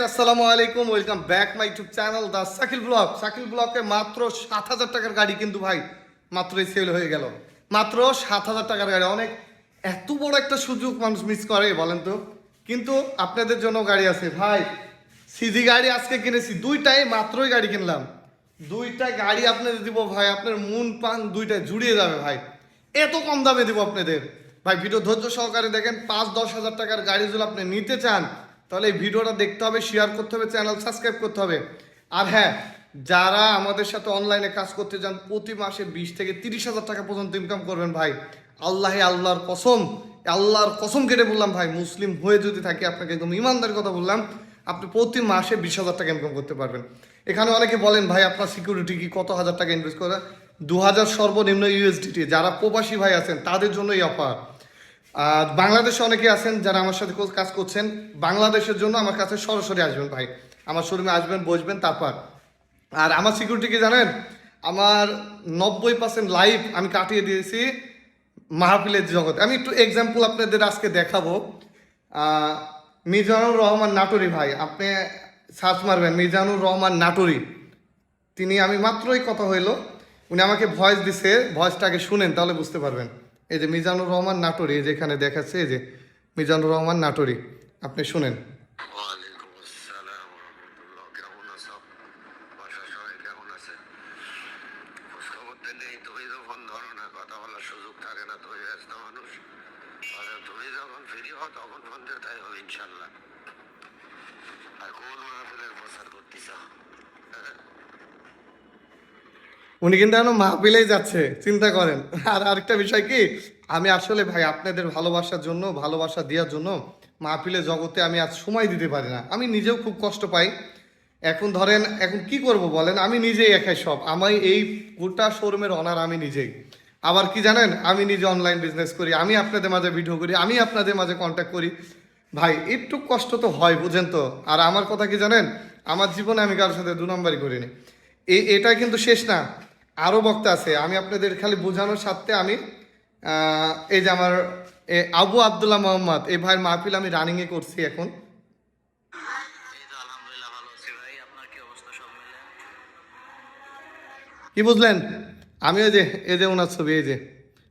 Guys আসসালামু আলাইকুম welcome back my YouTube channel the Sakil vlog Sakil ব্লগে মাত্র সাত হাজার টাকার গাড়ি কিন্তু ভাই মাত্রই সেল হয়ে গেল। মাত্র সাত হাজার টাকার গাড়ি, অনেক এত বড় একটা সুযোগ মানুষ মিস করে, বলেন তো। কিন্তু আপনাদের জন্য গাড়ি আছে। ভাই সিজি গাড়ি আজকে কিনেছি, দুইটাই মাত্রই গাড়ি কিনলাম। দুইটা গাড়ি আপনাদের দিব ভাই, আপনার মন পান দুইটা জুড়িয়ে যাবে ভাই। এত কম দামে দিব আপনাদের। ভাই ভিডিও ধৈর্য সহকারে দেখেন, পাঁচ দশ হাজার টাকার গাড়ি যদি আপনি নিতে চান তাহলে এই ভিডিওটা দেখতে হবে শেয়ার করতে হবে চ্যানেল সাবস্ক্রাইব করতে হবে। আর হ্যাঁ যারা আমাদের সাথে অনলাইনে কাজ করতে যান, প্রতি মাসে বিশ থেকে তিরিশ হাজার টাকা পর্যন্ত ইনকাম করবেন ভাই। আল্লাহ আল্লাহর কসম আল্লাহর কসম কেটে বললাম ভাই, মুসলিম হয়ে যদি থাকি, আপনাকে একদম ইমানদার কথা বললাম, আপনি প্রতি মাসে বিশ হাজার টাকা ইনকাম করতে পারবেন। এখানে অনেকে বলেন, ভাই, আপনার সিকিউরিটি কি? কত হাজার টাকা ইনভেস্ট করে? দু হাজার সর্বনিম্ন ইউএসডিটি যারা প্রবাসী ভাই আছেন, তাদের জন্য এই অফার বাংলাদেশে অনেকে আছেন যারা আমার সাথে কাজ করছেন। বাংলাদেশের জন্য আমার কাছে সরাসরি আসবেন ভাই। আমার শোরুমে আসবেন, বসবেন, তারপর। আর আমার সিকিউরিটি কি জানেন? আমার নব্বই পার্সেন্ট লাইফ আমি কাটিয়ে দিয়েছি মাহফিলের জগতে। আমি একটু এক্সাম্পল আপনাদের আজকে দেখাবো। মিজানুর রহমান নাটুরি ভাই, আপনি সার্চ মারবেন, মিজানুর রহমান নাটুরি। তিনি আমি মাত্রই কথা হইল। উনি আমাকে ভয়েস দিছে ভয়েসটা আগে শুনেন, তাহলে বুঝতে পারবেন। এই যে মিজানুর রহমান নাটোরি, এই যে এখানে দেখাচ্ছে, এই যে মিজানুর রহমান নাটোরি, আপনি শুনেন ওয়ালাইকুম আসসালাম রহমতুল্লাহ কেমন আছো বাসার সবাই কেমন আছে খোঁজখবর তো নেই তুমি তো ফোন ধরো না কথা বলার সুযোগ থাকে না তুমি ব্যস্ত মানুষ আর তুমি যখন ফ্রি হও তখন ফোন দিয়ে তাই হবে ইনশাল্লাহ আর কোন মাহফিলের প্রচার করতেছ উনি কিন্তু এখন মাহফিলেই যাচ্ছে, চিন্তা করেন। আর আরেকটা বিষয় কি, আমি আসলে ভাই আপনাদের ভালোবাসার জন্য, ভালোবাসা দেওয়ার জন্য মাহফিলের জগতে আমি আজ সময় দিতে পারি না। আমি নিজেও খুব কষ্ট পাই। এখন ধরেন, এখন কি করব বলেন, আমি নিজেই একাই সব। আমি এই গোটা শোরুমের অনার আমি নিজেই। আবার কি জানেন, আমি নিজে অনলাইন বিজনেস করি, আমি আপনাদের মাঝে ভিডিও করি, আমি আপনাদের মাঝে কন্ট্যাক্ট করি। ভাই, একটু কষ্ট তো হয়, বুঝেন তো। আর আমার কথা কি জানেন, আমার জীবনে আমি কারোর সাথে দু নম্বরই করিনি। এটা কিন্তু শেষ না। আরও বক্তা আছে আমি আপনাদের খালি বোঝানোর সাথে আমি এই যে আমার আবু আবদুল্লাহ মোহাম্মদ এই ভাইয়ের মাহফিল আমি রানিংয়ে করছি এখন। কি বুঝলেন? আমি ওই যে এই যে ওনার ছবি এই যে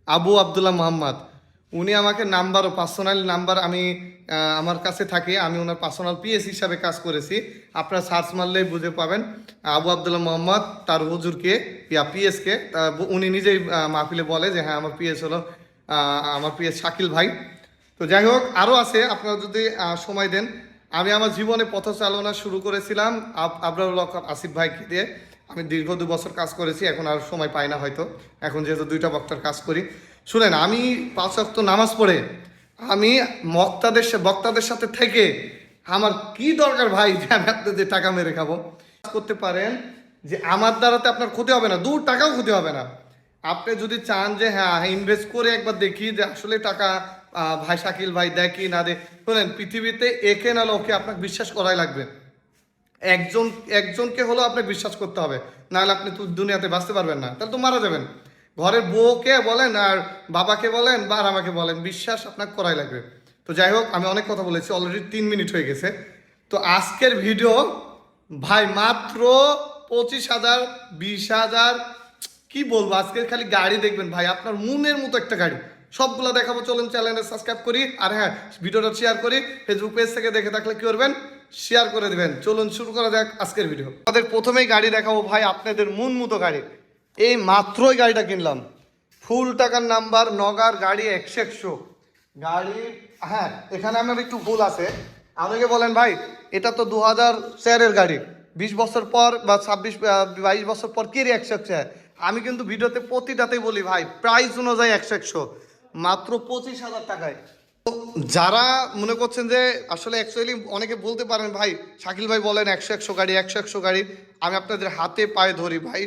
আবু আবদুল্লাহ মোহাম্মদ। উনি আমাকে নাম্বার ও পার্সোনাল নাম্বার আমি আমার কাছে থাকে, আমি ওনার পার্সোনাল পিএস হিসাবে কাজ করেছি। আপনারা সার্চ মারলেই বুঝে পাবেন। আবু আবদুল্লাহ মোহাম্মদ, তার হুজুরকে, ইয়া পিএসকে উনি নিজেই মাহফিলে বলে যে হ্যাঁ আমার পিএস হলো আমার পিএস শাকিল ভাই। তো যাই হোক আরও আছে, আপনারা যদি সময় দেন, আমি আমার জীবনে পথ চালনা শুরু করেছিলাম আব- আবরারুল আসিফ ভাইকে দিয়ে। আমি দীর্ঘ দু বছর কাজ করেছি, এখন আর সময় পাই না হয়তো। এখন যেহেতু দুইটা বক্তার কাজ করি। শুনেন, আমি পাঁচ ওয়াক্ত নামাজ পড়ে, আমি বক্তাদের সা- বক্তাদের সাথে থেকে আমার কি দরকার ভাই? যে আমি আপনাদের টাকা মেরে খাব। করতে পারেন যে আমার দ্বারাতে আপনার ক্ষতি হবে না দু টাকাও ক্ষতি হবে না। আপনি যদি চান যে হ্যাঁ ইনভেস্ট করে একবার দেখি যে আসলে টাকা ভাই শাকিল ভাই দেয় কি না দে শোনেন, পৃথিবীতে একে না ওকে আপনাকে বিশ্বাস করাই লাগবে। একজন, একজনকে হলেও আপনাকে বিশ্বাস করতে হবে। নাহলে আপনি তো দুনিয়াতে বাঁচতে পারবেন না। তাহলে তো মারা যাবেন। ঘরের বউকে বলেন আর বাবাকে বলেন বা আর আমাকে বলেন, বিশ্বাস আপনাকে করাই লাগবে। তো যাই হোক, আমি অনেক কথা বলেছি অলরেডি তিন মিনিট হয়ে গেছে। তো আজকের ভিডিও ভাই মাত্র পঁচিশ হাজার, বিশ হাজার, কি বলব আজকের খালি গাড়ি দেখবেন ভাই, আপনার মনের মতো একটা গাড়ি। সবগুলো দেখাবো, চলুন চ্যানেলে সাবস্ক্রাইব করি। আর হ্যাঁ ভিডিওটা শেয়ার করি ফেসবুক পেজ থেকে দেখে থাকলে কি করবেন? শেয়ার করে দেবেন। চলুন শুরু করা যাক আজকের ভিডিও আমাদের প্রথমেই গাড়ি দেখাবো ভাই, আপনাদের মন মতো গাড়ি। এই মাত্রই গাড়িটা কিনলাম। ফুল টাকার নাম্বার, নগার গাড়ি একশো একশো। গাড়ি হ্যাঁ এখানে আমার একটু ভুল আছে। আমাকে বলেন ভাই, এটা তো দু হাজার চারের গাড়ি। বিশ বছর পর বা ছাব্বিশ বাইশ বছর পর কে একশো একশো? আমি কিন্তু ভিডিওতে প্রতিটাতেই বলি ভাই, প্রাইস অনুযায়ী একশো একশো। মাত্র পঁচিশ হাজার টাকায়। যারা মনে করছেন যে আসলে অ্যাকচুয়ালি অনেকে বলতে পারেন, ভাই, শাকিল ভাই বলেন একশো একশো গাড়ি, একশো একশো গাড়ি। আমি আপনাদের হাতে পায়ে ধরি ভাই।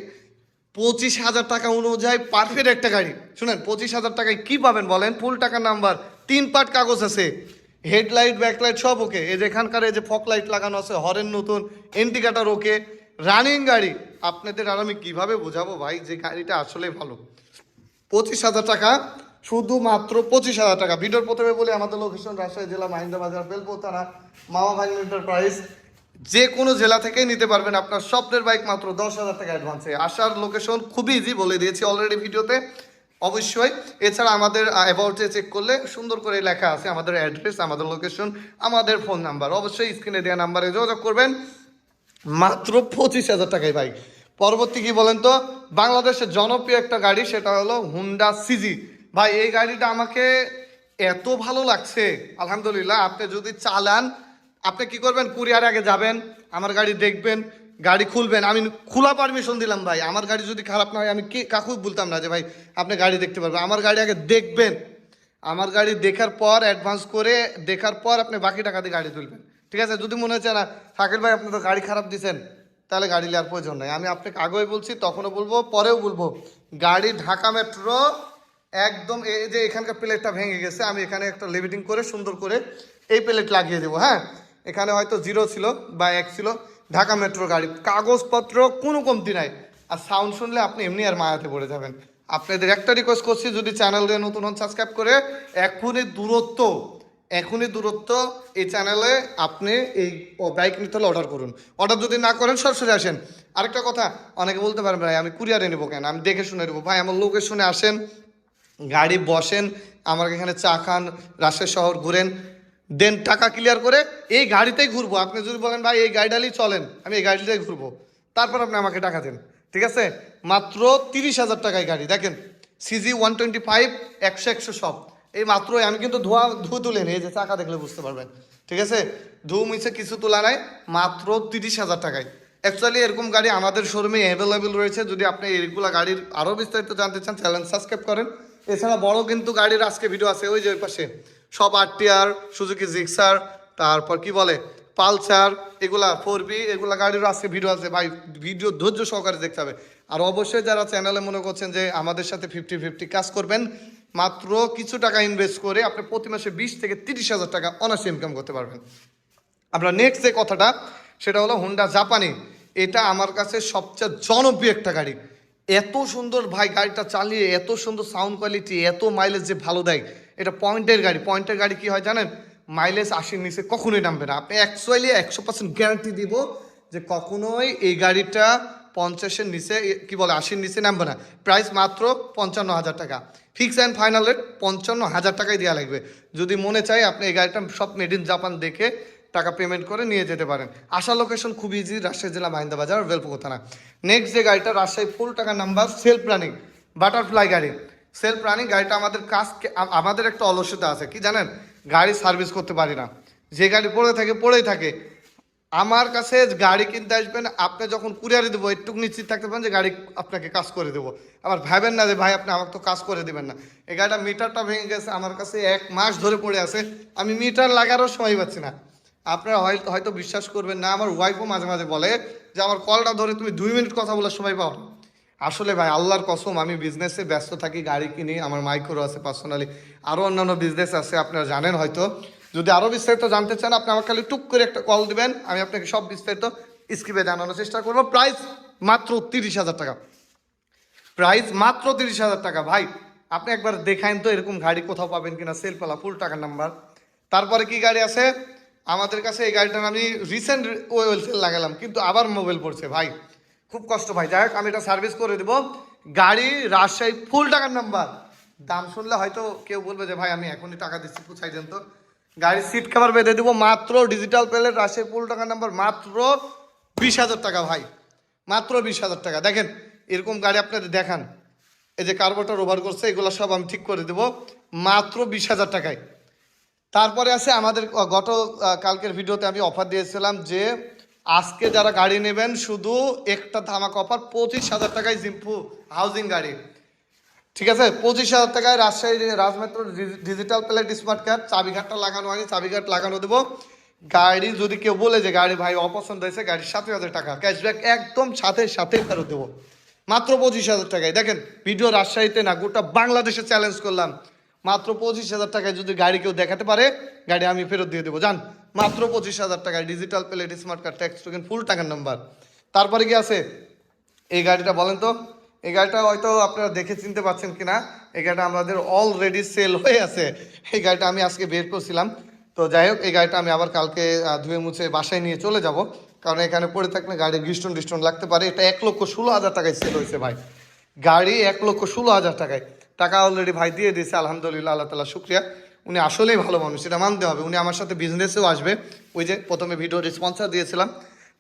পঁচিশ হাজার টাকা অনুযায়ী পারফেক্ট একটা গাড়ি। শুনেন, পঁচিশ হাজার টাকায় কি পাবেন বলেন? ফুল টাকা নাম্বার, তিন পার্ট কাগজ আছে। হেডলাইট, ব্যাকলাইট সব ওকে। এই যে এখানকার এই যে ফক লাইট লাগানো আছে হরেন নতুন ইন্ডিকেটার ওকে। রানিং গাড়ি, আপনাদের আর আমি কীভাবে বোঝাবো ভাই যে গাড়িটা আসলে ভালো? পঁচিশ হাজার টাকা, শুধুমাত্র পঁচিশ হাজার টাকা। ভিডিওর প্রথমে বলে, আমাদের লোকেশন রাজশাহী জেলা মাহিন্দা বাজার বেলপো থানা মামা ভাই এন্টারপ্রাইজ যে কোনো জেলা থেকেই নিতে পারবেন আপনার স্বপ্নের বাইক মাত্র দশ হাজার টাকা অ্যাডভান্সে আসার লোকেশন খুবই ইজি বলে দিয়েছি অলরেডি ভিডিওতে, অবশ্যই। এছাড়া আমাদের অ্যাবাউটে চেক করলে সুন্দর করে লেখা আছে আমাদের অ্যাড্রেস আমাদের লোকেশন আমাদের ফোন নাম্বার অবশ্যই স্ক্রিনে দেওয়া নাম্বারে যোগাযোগ করবেন। মাত্র পঁচিশ হাজার টাকায় বাইক পরবর্তী কি বলেন তো? বাংলাদেশের জনপ্রিয় একটা গাড়ি, সেটা হলো হুন্ডা সিজি ভাই, এই গাড়িটা আমাকে এত ভালো লাগছে। আলহামদুলিল্লাহ, আপনি যদি চালান আপনি কি করবেন? কুরিয়ার আগে যাবেন, আমার গাড়ি দেখবেন, গাড়ি খুলবেন। আমি খোলা পারমিশন দিলাম ভাই। আমার গাড়ি যদি খারাপ না হয়, আমি কি কাকু বলতাম না যে ভাই, আপনি গাড়ি দেখতে পারবেন। আমার গাড়ি আগে দেখবেন। আমার গাড়ি দেখার পর অ্যাডভান্স করে দেখার পর আপনি বাকি টাকা দিয়ে গাড়ি তুলবেন। ঠিক আছে? যদি মনে হচ্ছে, না, শাকিল ভাই, আপনি তো গাড়ি খারাপ দিছেন, তাহলে গাড়ি নেওয়ার প্রয়োজন নেই। আমি আপনাকে আগেই বলছি, তখনও বলব, পরেও বলব। গাড়ি ঢাকা মেট্রো একদম এই যে এখানকার প্লেটটা ভেঙে গেছে, আমি এখানে একটা লিমিটিং করে সুন্দর করে এই প্লেট লাগিয়ে দেবো হ্যাঁ? এখানে হয়তো জিরো ছিল বা এক ছিল। ঢাকা মেট্রো গাড়ি, কাগজপত্র কোনো কমতি নাই। আর সাউন্ড শুনলে আপনি এমনি আর মায়াতে পড়ে যাবেন। আপনাদের একটা রিকোয়েস্ট করছি, যদি চ্যানেলে নতুন হন সাবস্ক্রাইব করে এখনই দূরত্ব এখনই দূরত্ব এই চ্যানেলে আপনি এই বাইক নিতে হলে অর্ডার করুন। অর্ডার যদি না করেন, সরাসরি আসেন। আরেকটা কথা, অনেকে বলতে পারেন, ভাই, আমি কুরিয়ারে নেব কেন? আমি দেখে শুনে নেব। ভাই, আমার লোকেশনে আসেন, গাড়ি বসেন, আমার এখানে চা খান, রাজশাহী শহর ঘুরেন। দেন টাকা ক্লিয়ার করে এই গাড়িতেই ঘুরবো। আপনি যদি বলেন, ভাই, এই গাড়িটালেই চলেন, আমি এই গাড়িটাই ঘুরবো। তারপর আপনি আমাকে টাকা দেন। ঠিক আছে? মাত্র তিরিশ হাজার টাকায় গাড়ি। দেখেন সিজি ওয়ান টোয়েন্টি ফাইভ একশো একশো সব। এই মাত্র আমি কিন্তু ধোয়া ধু তুলে নিই, এই যে চাকা দেখলে বুঝতে পারবেন। ঠিক আছে? ধু মিছে কিছু তোলা নাই মাত্র তিরিশ হাজার টাকায়। অ্যাকচুয়ালি এরকম গাড়ি আমাদের শোরুমে অ্যাভেলেবেল রয়েছে। যদি আপনি এইগুলা গাড়ির আরও বিস্তারিত জানতে চান চ্যানেল সাবস্ক্রাইব করেন। এছাড়া বড় কিন্তু গাড়ির আজকে ভিডিও আছে, ওই যে ওই পাশে। সব আরটিআর, সুজুকি জিক্সার, তারপর কি বলে, পালসার, এগুলা ফোর বি, এগুলা গাড়িরও আজকে ভিডিও আছে। ভাই ভিডিও ধৈর্য সহকারে দেখতে হবে। আর অবশ্যই যারা চ্যানেলে মনে করছেন যে আমাদের সাথে ফিফটি ফিফটি কাজ করবেন, মাত্র কিছু টাকা ইনভেস্ট করে আপনি প্রতি মাসে বিশ থেকে তিরিশ হাজার টাকা অনার্স ইনকাম করতে পারবেন। আমরা নেক্সট যে কথাটা, সেটা হলো হুন্ডা জাপানি এটা আমার কাছে সবচেয়ে জনপ্রিয় একটা গাড়ি। এত সুন্দর ভাই গাড়িটা চালিয়ে, এত সুন্দর সাউন্ড কোয়ালিটি এত মাইলেজ যে ভালো দেয় এটা পয়েন্টের গাড়ি। পয়েন্টের গাড়ি কি হয় জানেন? মাইলেজ আশির নিচে কখনোই নামবে না। আপনি অ্যাকচুয়ালি একশো পার্সেন্ট গ্যারান্টি দিব যে কখনোই এই গাড়িটা পঞ্চাশের নিচে, কি বলে, আশির নিচে নামবে না। প্রাইস মাত্র পঞ্চান্ন হাজার টাকা। ফিক্স অ্যান্ড ফাইনাল রেট পঞ্চান্ন হাজার টাকাই দেওয়া লাগবে। যদি মনে চাই আপনি এই গাড়িটা সব মেড ইন জাপান দেখে টাকা পেমেন্ট করে নিয়ে যেতে পারেন। আসার লোকেশন খুব ইজি রাজশাহী জেলা মাহিন্দা বাজার থানা। নেক্সট যে গাড়িটা, রাজশাহী ফুল টাকা নাম্বার সেলফ রানিং বাটারফ্লাই গাড়ি। সেলফ রানিং গাড়িটা আমাদের কাজ আমাদের একটা অলসতা আছে। কি জানেন? গাড়ি সার্ভিস করতে পারি না। যে গাড়ি পড়ে থাকে, পড়েই থাকে। আমার কাছে গাড়ি কিনতে আসবেন, আপনি যখন কুরিয়ারে দেবো একটু নিশ্চিত থাকতে পারেন যে গাড়ি আপনাকে কাজ করে দেবো। আবার ভাবেন না যে, ভাই, আপনি আমাকে তো কাজ করে দেবেন না। এই গাড়িটা মিটারটা ভেঙে গেছে, আমার কাছে এক মাস ধরে পড়ে আছে। আমি মিটার লাগারও সময় পাচ্ছি না। আপনারা হয়তো বিশ্বাস করবেন না, আমার ওয়াইফও মাঝে মাঝে বলে যে, আমার কলটা ধরে তুমি দুই মিনিট কথা বলার সময় পাও। আসলে ভাই, আল্লাহর কসম, আমি বিজনেসে ব্যস্ত থাকি, গাড়ি কিনি, আমার মাইক্রো আছে পার্সোনালি আরও অন্যান্য বিজনেস আছে, আপনারা জানেন হয়তো। যদি আরও বিস্তারিত জানতে চান, আপনি আমাকে খালি টুক করে একটা কল দিবেন, আমি আপনাকে সব বিস্তারিত স্ক্রিপে জানানোর চেষ্টা করব। প্রাইস মাত্র তিরিশ হাজার টাকা। প্রাইস মাত্র তিরিশ হাজার টাকা। ভাই, আপনি একবার দেখাইন তো এরকম গাড়ি কোথাও পাবেন কিনা সেল পালা ফুল টাকার নাম্বার তারপরে কি গাড়ি আছে? আমাদের কাছে এই গাড়িটার আমি রিসেন্ট ওয়েল সেল লাগালাম, কিন্তু আবার মোবাইল পড়ছে। ভাই খুব কষ্ট ভাই। যাই হোক, আমি এটা সার্ভিস করে দেবো। গাড়ি, রাজশাহী ফুল টাকার নাম্বার দাম শুনলে হয়তো কেউ বলবে যে, ভাই, আমি এখনই টাকা দিচ্ছি, পুছাই দেন তো। গাড়ির সিট কভার বেঁধে দেবো। মাত্র ডিজিটাল প্লেট রাজশাহী ফুল টাকার নাম্বার মাত্র বিশ হাজার টাকা ভাই। মাত্র বিশ হাজার টাকা। দেখেন, এরকম গাড়ি আপনাদের দেখান। এই যে কার্বোটার ওভার করছে, এগুলো সব আমি ঠিক করে দেবো। মাত্র বিশ হাজার টাকায়। তারপরে আছে আমাদের, গত কালকের ভিডিওতে আমি অফার দিয়েছিলাম যে আজকে যারা গাড়ি নেবেন, শুধু একটা ধামাক অফার পঁচিশ হাজার টাকায় জিম্পু হাউজিং গাড়ি। ঠিক আছে? পঁচিশ হাজার টাকায় Rajshahi Raj Metro digital plate smart card চাবিঘাটটা লাগানো হয়নি চাবিঘাট লাগানো দেবো। গাড়ি যদি কেউ বলে যে, গাড়ি ভাই অপছন্দ হয়েছে, গাড়ির সাথে হাজার টাকা ক্যাশব্যাক একদম সাথে সাথে ফেরত দেবো। মাত্র পঁচিশ হাজার টাকায়। দেখেন ভিডিও রাজশাহীতে না, গোটা বাংলাদেশে চ্যালেঞ্জ করলাম। মাত্র পঁচিশ হাজার টাকায় যদি গাড়ি কেউ দেখাতে পারে, গাড়ি আমি ফেরত দিয়ে দেবো। জান, মাত্র পঁচিশ হাজার টাকায় digital plate smart card tax token full টাকার নাম্বার তারপরে কি আছে? এই গাড়িটা বলেন তো। এই গাড়িটা হয়তো আপনারা দেখে চিনতে পারছেন কিনা। এই গাড়িটা আমাদের অলরেডি সেল হয়ে আছে। এই গাড়িটা আমি আজকে বের করছিলাম। তো যাই হোক, এই গাড়িটা আমি আবার কালকে ধুয়ে মুছে বাসায় নিয়ে চলে যাব। কারণ এখানে পড়ে থাকলে গাড়ির গিস্টন টিস্টন লাগতে পারে। এটা এক লক্ষ ষোলো হাজার টাকায় সেল হয়েছে ভাই। গাড়ি এক লক্ষ ষোলো হাজার টাকায়। টাকা অলরেডি ভাই দিয়ে দিয়েছে, আলহামদুলিল্লাহ, আল্লাহ তালা শুক্রিয়া। উনি আসলেই ভালো মানুষ, এটা মানতে হবে। উনি আমার সাথে বিজনেসেও আসবে। ওই যে প্রথমে ভিডিও রেসপন্সার দিয়েছিলাম,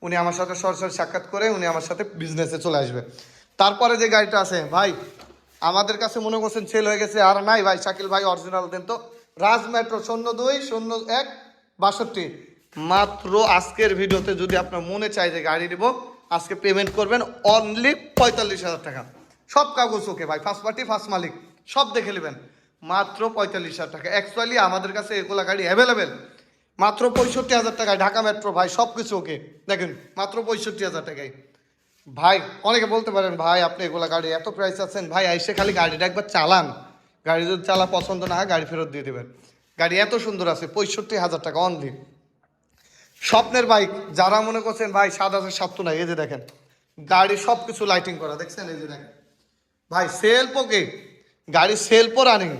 উনি আমার সাথে সরাসরি সাক্ষাৎ করে উনি আমার সাথে বিজনেসে চলে আসবে। তারপরে যে গাড়িটা আছে, ভাই, আমাদের কাছে মনে করছেন সেল হয়ে গেছে, আর নাই ভাই, শাকিল ভাই অরিজিনাল দেন তো। রাজ মেট্রো শূন্য দুই, শূন্য এক, বাষট্টি। মাত্র আজকের ভিডিওতে যদি আপনার মনে চাই যে গাড়ি নিব, আজকে পেমেন্ট করবেন অনলি পঁয়তাল্লিশ হাজার টাকা। সব কাগজ ওকে ভাই ফার্স্ট পার্টি ফার্স্ট মালিক, সব দেখে নেবেন। মাত্র পঁয়তাল্লিশ হাজার টাকা। অ্যাকচুয়ালি আমাদের কাছে এগুলা গাড়ি অ্যাভেলেবেল মাত্র পঁয়ষট্টি হাজার টাকায় ঢাকা মেট্রো ভাই, সব কিছু ওকে। দেখেন, মাত্র পঁয়ষট্টি হাজার টাকায়। ভাই, অনেকে বলতে পারেন, ভাই, আপনি এগুলা গাড়ি এত প্রাইস আছেন? ভাই এসে খালি গাড়িটা একবার চালান। গাড়ি যদি চালা পছন্দ না হয়, গাড়ি ফেরত দিয়ে দেবেন। গাড়ি এত সুন্দর আছে, পঁয়ষট্টি হাজার টাকা অনলি স্বপ্নের বাইক যারা মনে করছেন, ভাই সাত হাজার সাতশো নাই। এই যে দেখেন, গাড়ি সব কিছু লাইটিং করা, দেখছেন? এই যে দেখেন। ভাই সেলফ ওকে গাড়ি সেলফও রানিং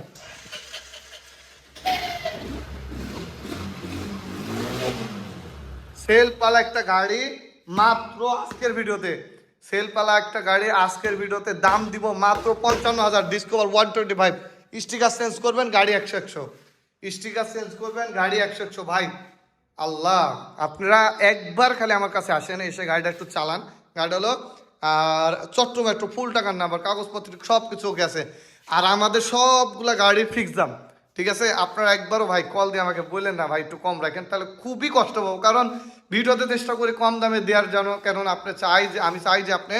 সেলপালা একটা গাড়ি মাত্র আজকের ভিডিওতে। সেলপালা একটা গাড়ি আজকের ভিডিওতে দাম দিব মাত্র পঞ্চান্ন হাজার। Discover one twenty five sticker change করবেন, গাড়ি একশো একশো। স্টিকার চেঞ্জ করবেন, গাড়ি একশো একশো। ভাই, আল্লাহ, আপনারা একবার খালি আমার কাছে আসেন, এসে গাড়িটা একটু চালান। গাড়ি হলো আর চট্টগ্রাম একটু ফুল টাকার নাম্বার কাগজপত্র সব কিছু ওকে আছে। আর আমাদের সবগুলা গাড়ির ফিক্স দাম, ঠিক আছে? আপনারা একবারও ভাই কল দিয়ে আমাকে বললেন না, ভাই একটু কম রাখেন, তাহলে খুবই কষ্ট পাবো। কারণ ভিডিওতে চেষ্টা করে কম দামে দেওয়ার জন্য কেন আপনি চাই যে, আমি চাই যে আপনি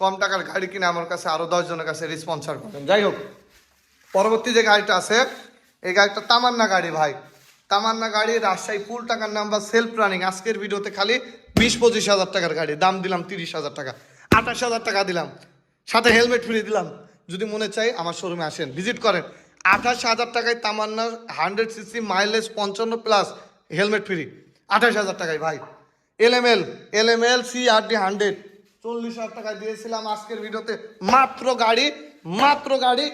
কম টাকার গাড়ি কিনে আমার কাছে আরও দশজনের কাছে রেসপন্সার করেন। যাই হোক, পরবর্তী যে গাড়িটা আছে, এই গাড়িটা তামান্না গাড়ি ভাই। তামান্না গাড়ি, রাজশাহী ফুল টাকার নাম্বার সেলফ রানিং আজকের ভিডিওতে খালি বিশ পঁচিশ হাজার টাকার গাড়ি, দাম দিলাম তিরিশ হাজার টাকা। আঠাশ হাজার টাকা দিলাম। সাথে হেলমেট ফ্রি দিলাম। যদি মনে চাই আমার শোরুমে আসেন ভিজিট করেন। আঠাশ হাজার টাকায় তামান্না হান্ড্রেড সিসি মাইলেজ পঞ্চান্ন প্লাস হেলমেট ফ্রি। আঠাশ হাজার টাকায় ভাই। L M L L M L C R D hundred চল্লিশ হাজার টাকায় দিয়েছিলাম আজকের ভিডিওতে। মাত্র গাড়ি মাত্র গাড়ি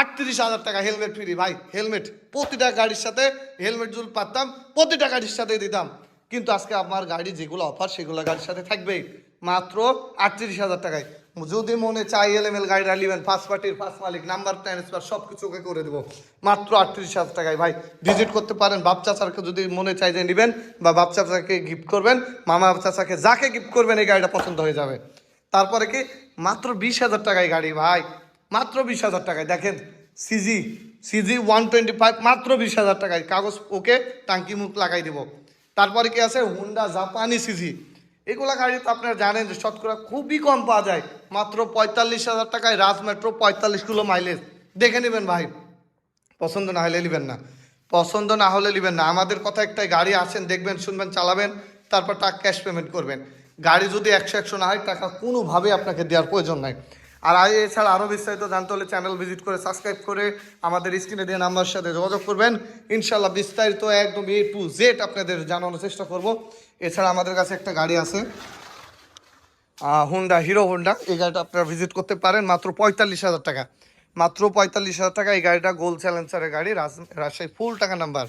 আটত্রিশ হাজার টাকা হেলমেট ফ্রি ভাই। হেলমেট প্রতিটা গাড়ির সাথে হেলমেট জুল পারতাম, প্রতিটা গাড়ির সাথে দিতাম। কিন্তু আজকে আমার গাড়ি যেগুলো অফার সেগুলো গাড়ির সাথে থাকবেই। মাত্র আটত্রিশ হাজার টাকায়। যদি মনে চাই এলএমএল গাড়িটা নেবেন ফার্স্ট পার্টির ফার্স্ট মালিক নাম্বার ট্রান্সফার সব কিছু ওকে করে দেবো। মাত্র আটত্রিশ হাজার টাকায়। ভাই ভিজিট করতে পারেন। বাপ চাচারকে যদি মনে চাই যে নেবেন বা বাপ চাচাকে গিফট করবেন, মামা চাচাকে যাকে গিফট করবেন, এই গাড়িটা পছন্দ হয়ে যাবে। তারপরে কি? মাত্র বিশ হাজার টাকায় গাড়ি, ভাই। মাত্র বিশ হাজার টাকায়। দেখেন CG CG one twenty five মাত্র বিশ হাজার টাকায়। কাগজ ওকে টাঙ্কি মুখ লাগাই দেবো। তারপরে কি আছে? হুন্ডা জাপানি সিজি এগুলা গাড়ি তো আপনারা জানেন যে শতকরা খুবই কম পাওয়া যায়। মাত্র পঁয়তাল্লিশ হাজার টাকায় রাজ মেট্রো পঁয়তাল্লিশ কিলো মাইলেজ। দেখে নেবেন ভাই। পছন্দ না হলে নেবেন না। পছন্দ না হলে নেবেন না। আমাদের কথা একটাই, গাড়ি আসেন, দেখবেন, শুনবেন, চালাবেন, তারপর টাকা ক্যাশ পেমেন্ট করবেন। গাড়ি যদি একশো একশো না হয়, টাকা কোনোভাবে আপনাকে দেওয়ার প্রয়োজন নাই। আর এছাড়া আরও বিস্তারিত জানতে হলে চ্যানেল ভিজিট করে সাবস্ক্রাইব করে আমাদের স্ক্রিনে দিয়ে নাম্বার সাথে যোগাযোগ করবেন। ইনশাল্লাহ বিস্তারিত একদম এ টু জেড আপনাদের জানানোর চেষ্টা করব। এছাড়া আমাদের কাছে একটা গাড়ি আছে হুন্ডা হিরো হুন্ডা এই গাড়িটা আপনারা ভিজিট করতে পারেন মাত্র পঁয়তাল্লিশ হাজার টাকা। মাত্র পঁয়তাল্লিশ হাজার টাকা এই গাড়িটা গোল চ্যালেঞ্জারের গাড়ি, রাজ- রাজশাহী ফুল টাকা নাম্বার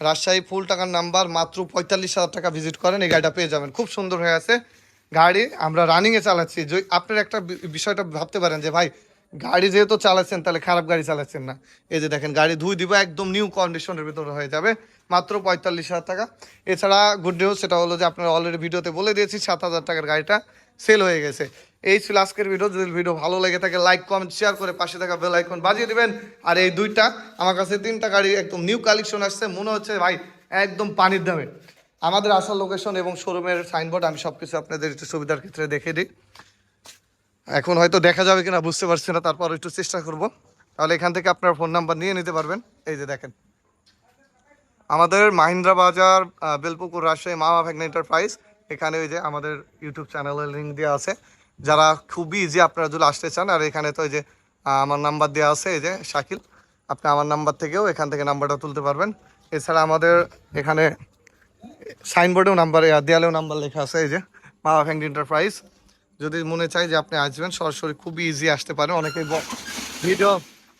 রাজশাহী ফুল টাকার নাম্বার মাত্র পঁয়তাল্লিশ হাজার টাকা ভিজিট করেন, এই গাড়িটা পেয়ে যাবেন। খুব সুন্দর হয়ে আছে। গাড়ি আমরা রানিংয়ে চালাচ্ছি। যে আপনার একটা বিষয়টা ভাবতে পারেন যে, ভাই, গাড়ি যেহেতু চালাচ্ছেন, তাহলে খারাপ গাড়ি চালাচ্ছেন না। এই যে দেখেন, গাড়ি ধুই দিব, একদম নিউ কন্ডিশনের ভিতরে হয়ে যাবে, মাত্র পঁয়তাল্লিশ হাজার টাকা। এছাড়া গুড নিউজ সেটা হলো যে, আপনারা অলরেডি ভিডিওতে বলে দিয়েছি, সাত হাজার টাকার গাড়িটা সেল হয়ে গেছে। এই ছিল আজকের ভিডিও যদি ভিডিও ভালো লেগে থাকে লাইক কমেন্ট শেয়ার করে পাশে থাকা বেল আইকন বাজিয়ে দেবেন। আর এই দুইটা, আমার কাছে তিনটা গাড়ি একদম নিউ কালেকশন আসছে, মনে হচ্ছে, ভাই, একদম পানির দামে। আমাদের আসার লোকেশন এবং শোরুমের সাইনবোর্ড আমি সব কিছু আপনাদের একটু সুবিধার ক্ষেত্রে দেখে দিই। এখন হয়তো দেখা যাবে কিনা বুঝতে পারছি না, তারপর একটু চেষ্টা করব। তাহলে এখান থেকে আপনার ফোন নাম্বার নিয়ে নিতে পারবেন। এই যে দেখেন। আমাদের মাহিন্দ্রা বাজার বেলপুকুর, রাজশাহী মামা ভ্যাগনা এন্টারপ্রাইজ এখানে ওই যে আমাদের ইউটিউব চ্যানেলের লিঙ্ক দেওয়া আছে। যারা খুবই ইজি আপনারা যদি আসতে চান, আর এখানে তো ওই যে আমার নাম্বার দেওয়া আছে, এই যে শাকিল। আপনি আমার নাম্বার থেকেও এখান থেকে নাম্বারটা তুলতে পারবেন। এছাড়া আমাদের এখানে সাইনবোর্ডেও নাম্বার দেয়ালেও নাম্বার লেখা আছে, এই যে মামা ভ্যাংড এন্টারপ্রাইজ যদি মনে চাই যে আপনি আসবেন, সরাসরি খুবই ইজি আসতে পারেন অনেকেই ভিডিও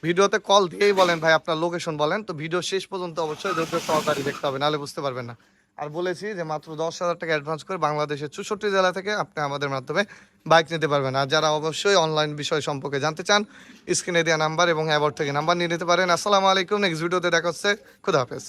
ভিডিওতে কল দিয়েই বলেন, ভাই, আপনার লোকেশন বলেন। তো ভিডিও শেষ পর্যন্ত অবশ্যই ধৈর্য সহকারে দেখতে হবে, নাহলে বুঝতে পারবেন না। আর বলেছি যে মাত্র দশ হাজার টাকা অ্যাডভান্স করে বাংলাদেশের চৌষট্টি জেলা থেকে আপনি আমাদের মাধ্যমে বাইক নিতে পারবেন। আর যারা অবশ্যই অনলাইন বিষয় সম্পর্কে জানতে চান স্ক্রিনে দেওয়া নাম্বার এবং অ্যাওয়ার্ড থেকে নাম্বার নিয়ে নিতে পারেন। আসসালামু আলাইকুম নেক্সট ভিডিওতে দেখা হচ্ছে। খুদা হাফেজ।